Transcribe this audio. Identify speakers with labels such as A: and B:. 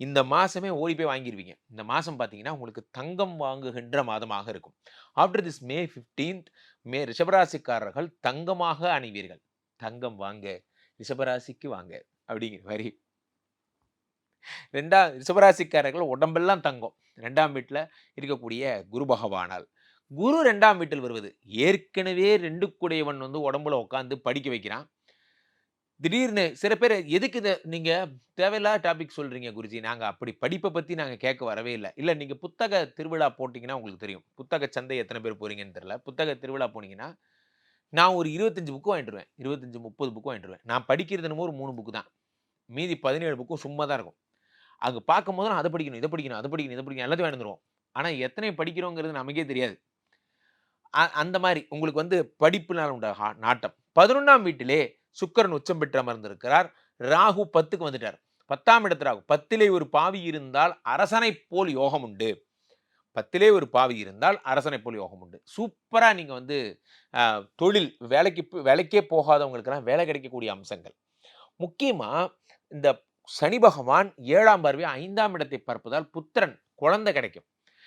A: இந்த மாசமே ஓடி போய் வாங்கிடுவீங்க இந்த மாசம் பார்த்தீங்கன்னா, உங்களுக்கு தங்கம் வாங்குகின்ற மாதமாக இருக்கும். ஆஃப்டர் திஸ் மே 15த் மே ரிஷபராசிக்காரர்கள் தங்கமாக அணிவீர்கள். தங்கம் வாங்க, ரிஷபராசிக்கு வாங்க அப்படிங்கிற வரி ரெண்டாம் ரிஷபராசிக்காரர்கள் உடம்பெல்லாம் தங்கம். ரெண்டாம் வீட்டில் இருக்கக்கூடிய குரு பகவானால். குரு ரெண்டாம் வீட்டில் வருவது. ஏற்கனவே ரெண்டு கூடையவன் வந்து உடம்புல உட்கார்ந்து படிக்க வைக்கிறான். திடீர்னு சில பேர் எதுக்கு இதை நீங்க தேவையில்லாத டாபிக் சொல்றீங்க குருஜி. நாங்க அப்படி படிப்பை பத்தி நாங்க கேட்க வரவே இல்லை இல்ல நீங்க புத்தக திருவிழா போட்டீங்கன்னா உங்களுக்கு தெரியும். புத்தக சந்தை எத்தனை பேர் போறீங்கன்னு தெரியல. புத்தக திருவிழா போனீங்கன்னா, நான் ஒரு 25 புக் வாங்கிட்டு வருவேன். 25, 30 புக் நான் படிக்கிறது என்னமோ ஒரு மூணு புக்கு தான். மீதி 17 புக்கும் சும்மா தான் இருக்கும். அங்க பார்க்கும்போது நான் அதை படிக்கணும், இதை படிக்கணும், அதை படிக்கணும், இதை படிக்கணும் எல்லாத்தையும் வாங்கிடுவோம் ஆனால் ஆனா எத்தனை படிக்கிறோங்கிறது நமக்கே தெரியாது. அ அந்த மாதிரி உங்களுக்கு வந்து படிப்புனால் உண்ட ஹா நாட்டம். 11ஆம் வீட்டிலே சுக்கிரன் உச்சம் பெற்று அமர்ந்திருக்கிறார். ராகு 10க்கு வந்துட்டார். 10ஆம் இடத்து ராகு. 10லே ஒரு பாவி இருந்தால் அரசனைப் போல் யோகம் உண்டு. 10லே ஒரு பாவி இருந்தால் அரசனை போல் யோகம் உண்டு. சூப்பராக நீங்கள் வந்து தொழில் வேலைக்கு வேலைக்கே போகாதவங்களுக்கெல்லாம் வேலை கிடைக்கக்கூடிய அம்சங்கள். முக்கியமாக இந்த சனி பகவான் ஏழாம் பார்வை ஐந்தாம் இடத்தை பார்ப்பதால் புத்திரன் குழந்தை கிடைக்கும்.